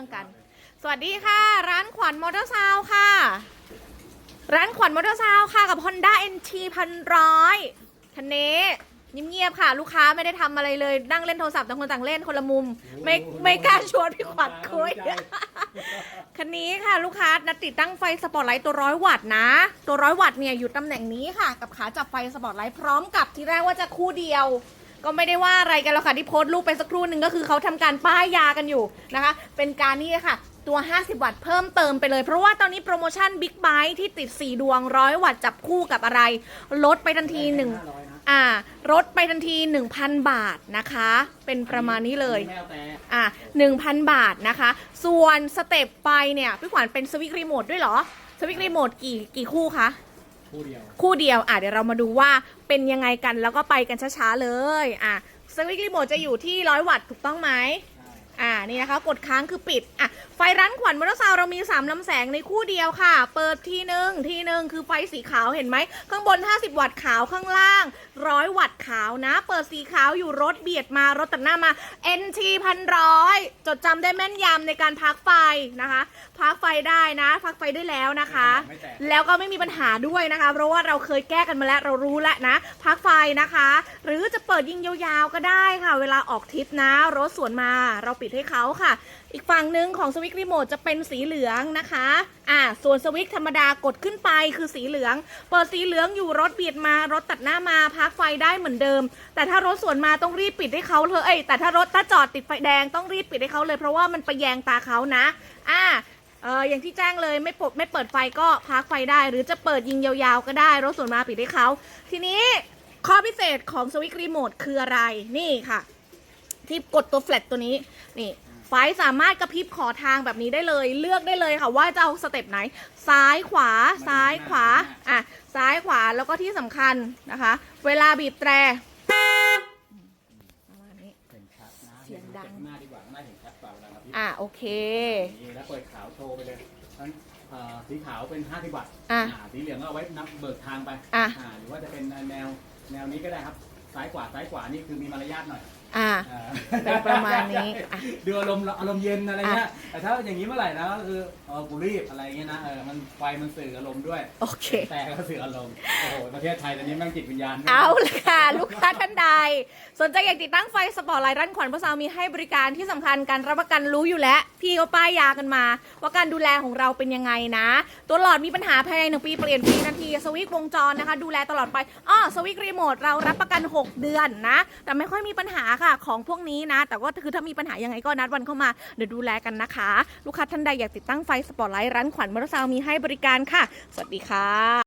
รื่องกัน สวัสดีค่ะ ร้านขวัญมอเตอร์ซาวน์ค่ะ ร้านขวัญมอเตอร์ซาวน์ค่ะกับ Honda NT พันร้อยคันนี้เงียบๆค่ะ ลูกค้าไม่ได้ทำอะไรเลย นั่งเล่นโทรศัพท์ต่างคนต่างเล่นคนละมุม ไม่ไม่กล้าชวนพี่ขวัญคุย คันนี้ค่ะลูกค้านัดติดตั้งไฟสปอตไลท์ตัวร้อยวัตต์นะ ตัวร้อยวัตต์เนี่ยอยู่ตำแหน่งนี้ค่ะ กับขาจับไฟสปอตไลท์พร้อมกับที่แรกว่าจะคู่เดียว ก็ไม่ได้ว่าอะไรกันแล้วค่ะที่โพสต์รูปไปสักครู่หนึ่งก็คือเขาทำการป้ายยากันอยู่นะคะ เป็นการนี่ค่ะตัว 50 วัตต์เพิ่มเติมไปเลย เพราะว่าตอนนี้โปรโมชั่นบิ๊กไบค์ที่ติด 4 ดวงร้อยวัตต์จับคู่กับอะไร ลดไปทันทีหนึ่งอ่าลดไปทันที 1,000 บาทนะคะ เป็นประมาณนี้เลยอะ1,000 บาทนะคะ ส่วนสเต็ปไฟเนี่ยพี่ขวัญเป็นสวิตช์รีโมทด้วยเหรอ สวิตช์รีโมทกี่กี่คู่คะ คู่เดียว คู่เดียวอะเดี๋ยวเรามาดูว่าเป็นยังไงกันแล้วก็ไปกันช้าๆเลยอะสวิตช์รีโมทจะอยู่ที่ร้อยวัตต์ถูกต้องไหม อ่านี่นะคะ กดค้างคือปิดอะไฟร้านขวัญมอเตอร์ซาวน์เรามี 3ลำแสงในคู่เดียวค่ะ เปิดทีหนึ่งทีหนึ่งคือไฟสีขาวเห็นไหม ข้างบน 50 วัตต์ขาวข้างล่าง 100 วัตต์ขาวนะ เปิดสีขาวอยู่รถเบียดมารถตัดหน้ามา NT พันร้อยจดจำได้แม่นยำในการพักไฟนะคะพักไฟได้นะ พักไฟได้แล้วนะคะ ไม่แตก แล้วก็ไม่มีปัญหาด้วยนะคะ เพราะว่าเราเคยแก้กันมาแล้วเรารู้แล้วนะ พักไฟนะคะ หรือจะเปิดยิงยาวๆก็ได้ค่ะ เวลาออกทริปนะ รถสวนมาเราปิดให้เขาค่ะ อีกฝั่งหนึ่งของสวิตช์รีโมทจะเป็นสีเหลืองนะคะอ่าส่วนสวิตช์ธรรมดากดขึ้นไปคือสีเหลือง เปิดสีเหลืองอยู่รถเบียดมารถตัดหน้ามาพักไฟได้เหมือนเดิม แต่ถ้ารถสวนมาต้องรีบปิดให้เขาเลยเอ้ยแต่ถ้ารถถ้าจอดติดไฟแดงต้องรีบปิดให้เขาเลย เพราะว่ามันไปแยงตาเขานะอ่าเอออย่างที่แจ้งเลยไม่ปดไม่เปิดไฟก็พักไฟได้ หรือจะเปิดยิงยาวๆก็ได้ รถสวนมาปิดให้เขาทีนี้ข้อพิเศษของสวิตช์รีโมทคืออะไรนี่ค่ะ ที่กดตัวแฟลชตัวนี้นี่ไฟสามารถกระพริบขอทางแบบนี้ได้เลย เลือกได้เลยค่ะว่าจะเอาสเต็ปไหน ซ้ายขวาซ้ายขวาอะซ้ายขวาแล้วก็ที่สำคัญนะคะ เวลาบีบแตรประมาณนี้ เห็นชัดนะเสียงดังหน้าดีกว่าหน้าเห็นชัดกว่าเวลาเราพี่อะโอเค นี่แล้วเปิดขาวโชว์ไปเลยทั้งเอ่อสีขาวเป็น50วัตต์อะสีเหลืองก็เอาไว้นับเบิกทางไปอะหรือว่าจะเป็นแนวแนวนี้ก็ได้ครับ ซ้ายขวาซ้ายขวานี่คือมีมารยาทหน่อย อะอ่าเป็นประมาณนี้อะดูอารมณ์อารมณ์เย็นอะไรเงี้ยแต่ถ้าอย่างนี้เมื่อไหร่นะก็คือเออกูรีบอะไรเงี้ยนะเออมันไฟมันสื่ออารมณ์ด้วยโอเค แต่ก็สื่ออารมณ์โอ้โหประเทศไทยตอนนี้แม่งจิตวิญญาณเอาละค่ะลูกค้าท่านใด สนใจอยากติดตั้งไฟสปอร์ตไลท์ร้านขวัญพระสาวมีให้บริการที่สำคัญการรับประกันรู้อยู่แล้ว พี่ก็ป้ายยากันมา ว่าการดูแลของเราเป็นยังไงนะ ตัวหลอดมีปัญหาภายในหนึ่งปีเปลี่ยนฟรีนาทีสวิตช์วงจรนะคะ ดูแลตลอดไปอ้อสวิตช์รีโมทเรารับประกัน 6 เดือนนะ แต่ไม่ค่อยมีปัญหาค่ะ ของพวกนี้นะ แต่ว่าคือถ้ามีปัญหายังไงก็นัดวันเข้ามา เดี๋ยวดูแลกันนะคะ ลูกค้าท่านใดอยากติดตั้งไฟสปอตไลท์ร้านขวัญมอเตอร์ซาวน์มีให้บริการค่ะ สวัสดีค่ะ